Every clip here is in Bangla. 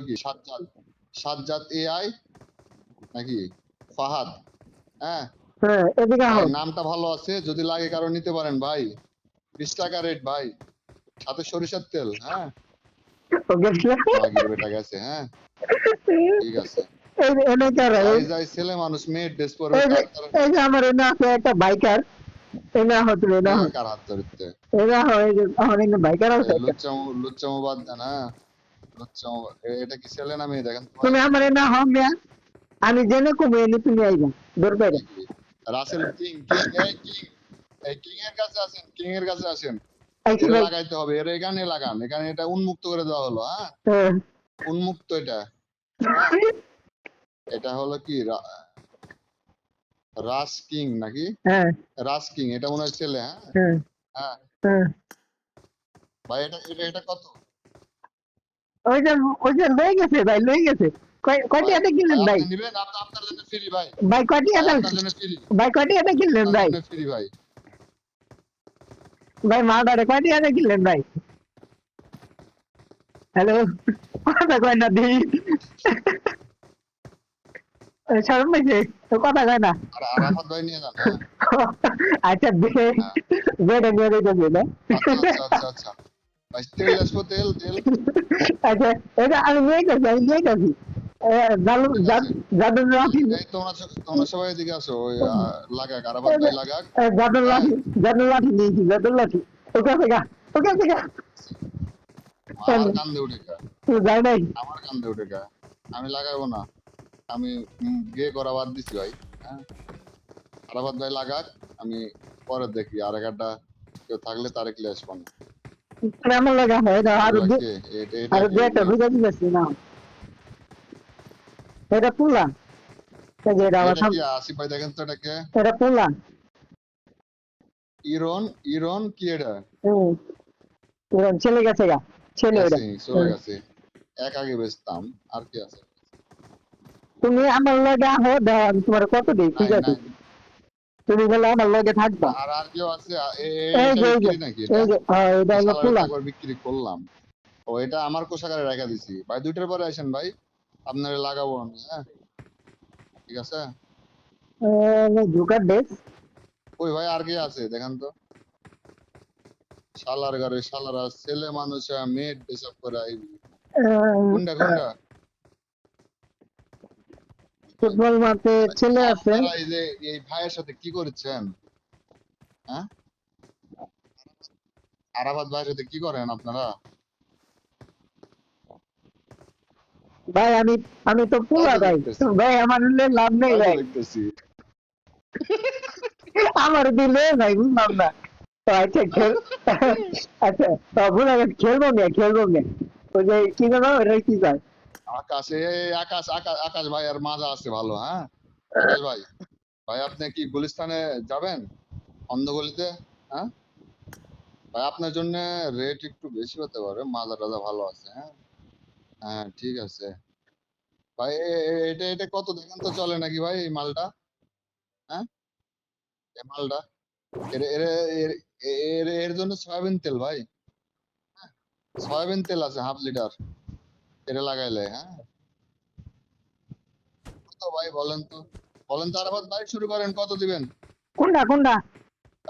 হলো কি? সাজ্জাদ। সাজ্জাদ এআই নাকি? ফাহাদ। হ্যাঁ? হ্যাঁ নামটা ভালো আছে যদি লাগে কারও নিতে পারেন ভাই। বিশ টাকা রেট ভাই। সাথে সরিষার তেল হ্যাঁ? বেটা গেছে হ্যাঁ? ঠিক আছে। ছেলে মানুষ মেয়ের ড্রেস পরবে এই যে কার- কার- এই যে আমার এনে আছে একটা বাইকার এনে আহ তুমি কার হাত ধরতে? এনে আহ এই যে আমার এনে বাইকার আছে লুচ্চামো লুচ্চামো বাদ দেন লুচ্চামো এটা কি ছেলে না মেয়ে? দেখেন। তুমি আমার এনে আহ মিয়া। আমি জেনে কমে এনে তুমি আইবা। দরকার রাসেল কিং কিং এই কিং। কিং এর কাছে আসেন কিং এর কাছে আসেন। লাগাইতে হবে এর এখানে লাগান। এখানে এটা উন্মুক্ত করে দেওয়া হলো হ্যাঁ? হ্যাঁ। উন্মুক্ত এটা। এটা হলো কি? রাস কিং নাকি? হ্যাঁ। রাস কিং এটা মনে হয় ছেলে হ্যাঁ? হ্যাঁ। হ্যাঁ। হ্যাঁ। ভাই এটা এটা এটা কত? ওই যে ওই যে লয়ে গেছে ভাই লয়ে গেছে। কয়- কয়টি হাতে কিনলেন ভাই? ভাই। ভাই কয়টি হাতে আপনার জন্য ফ্রি ভাই কয়টি হাতে কিনলেন ভাই? আপনার জন্য ভাই। ভাই মালদারে কয়টি হাতে কিনলেন ভাই? হ্যালো? কথা কয় না দি। শরম পাইছে? তো কথা কয় না। আচ্ছা বে বেড়ে নিয়ে দিতে না? আচ্ছা আচ্ছা। আমি নিয়ে গেছি আমি নিয়ে গেছি জাদু জাদু লাঠি এই তোমরা স- তোমরা সবাই এদিকে আসো ওই আহ, লাগাক আরাফাত ভাই লাগাক জাদু লাঠি জাদু লাঠি নিয়েছি জাদু লাঠি ওকে থেকে ওকে থেকে আমার কান্দে উঠে যাই নাই আমার কান্দে উঠে আমি লাগাবো না আমি গে করা বাদ দিছি ভাই হ্যাঁ আরাফাত ভাই লাগাক আমি পরে দেখি আর একটা কেউ থাকলে তারে ক্লেশ পান আমার লাগা হয় না আর আর বুঝে দিয়েছি না এটা পুলা যে এটা আমার এটা সামনে ভাই দেখেন তো এটাকে এটা পুলা ইরন ইরন কি এটা এরকম ছেলে গেছে গা ছেলে ওটা গেছে, চলে গেছে এক আগে বেচতাম আর কি আছে তুমি আমার লগে আহো দাও আমি তোমার কত দিই ঠিক আছে। তুমি বলে আমার লগে থাকবা। আর আর কেউ আছে আ- এ- এ- এই যে এই যে বিক্রি এটা? হলো করলাম। ও এটা আমার কোষাগারে রেখে দিছি। ভাই দুইটার পরে আসেন ভাই। আপনারে লাগাবো আমি হ্যাঁ? ঠিক আছে? জুকার ডেস ওই ভাই আর কে আছে? দেখেন তো। শালার ঘরে শালারা ছেলে মানুষ হয়ে মেয়ে হিসাব করে আইবি কোনটা কোনটা? ফুটবল মাঠে ছেলে আছে। এই যে এই ভাইয়ের সাথে কি করেছেন? হ্যাঁ? আরাফাত ভাইয়ের সাথে কি করেন আপনারা? ভাই আমি আমি তো পুলা ভাই। ভাই আমার নিলে লাভ নেই ভাই। আমার দিলে ভাই বুঝলাম না। তো আচ্ছা খেল আচ্ছা খেলব না খেলব না ওই যে কি জানো ওটা কি যায় আকাশে আকাশ আকাশ আকাশ ভাই আর মাজা আছে ভালো হ্যাঁ? আকাশ ভাই ভাই আপনি কি গুলিস্তানে যাবেন? অন্ধগলিতে হ্যাঁ? ভাই আপনার জন্য রেট একটু বেশি হতে পারে মাজা টাজা ভালো আছে হ্যাঁ? হ্যাঁ ঠিক আছে। ভাই এটা এটা কত দেখেন তো চলে নাকি ভাই এই মালটা? হ্যাঁ? এই মালটা? এর এর এর এর এর জন্য সয়াবিন তেল ভাই। হ্যাঁ, সয়াবিন তেল আছে হাফ লিটার। এটা লাগাইলে হ্যাঁ? কত ভাই বলেন তো? বলেন তো আরাফাত ভাই শুরু করেন কত দিবেন? কোনটা কোনটা?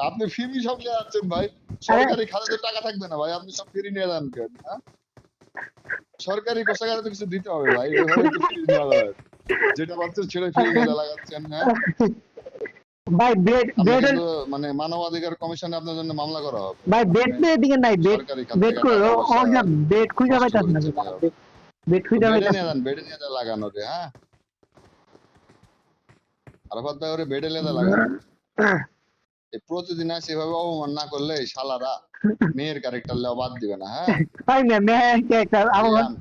আপনি ফ্রি সব নিয়ে যাচ্ছেন ভাই। সরকারি খাতাতে টাকা থাকবে না ভাই আপনি সব ফ্রি নিয়ে যান কেন হ্যাঁ? সরকারি কোষাগারে তো কিছু দিতে হবে ভাই। যেটা পাচ্ছেন সেটা ফ্রি নিয়ে লাগাচ্ছেন হ্যাঁ? ভাই বেড বেড মানে মানবাধিকার কমিশনে আপনার জন্য মামলা করা হবে। ভাই বেড তো এদিকে নাই বেড খাত বেড করে ও যা বেড খুঁজে পাইতাছ না। চলে যাবে। বেড খুঁজে বেডে পাইতাছ নিয়ে যান বেডে নিয়ে যান লাগানো রে হ্যাঁ আরাফাত ভাই ওরে বেডে লেদা লাগানো এই প্রতিদিন আসে এভাবে অপমান না করলে এই শালারা মেয়ের ক্যারেক্টার লেওয়া বাদ দিবে না হ্যাঁ ভাই না মে একটা আমার রিয়ান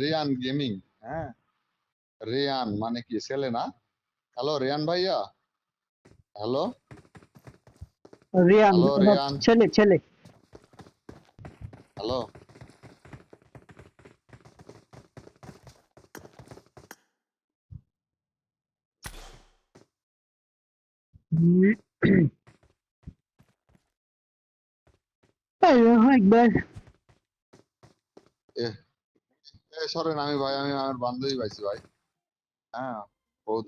রিয়ান গেমিং হ্যাঁ রিয়ান মানে কি ছেলে না হ্যালো রিয়ান ভাইয়া হ্যালো রিয়ান Hello, রিয়ান। ছেলে ছেলে হ্যালো আল্লাহু আকবার সরেন আমি ভাই আমি আমার বান্ধবী পাইছি ভাই। হ্যাঁ বহুত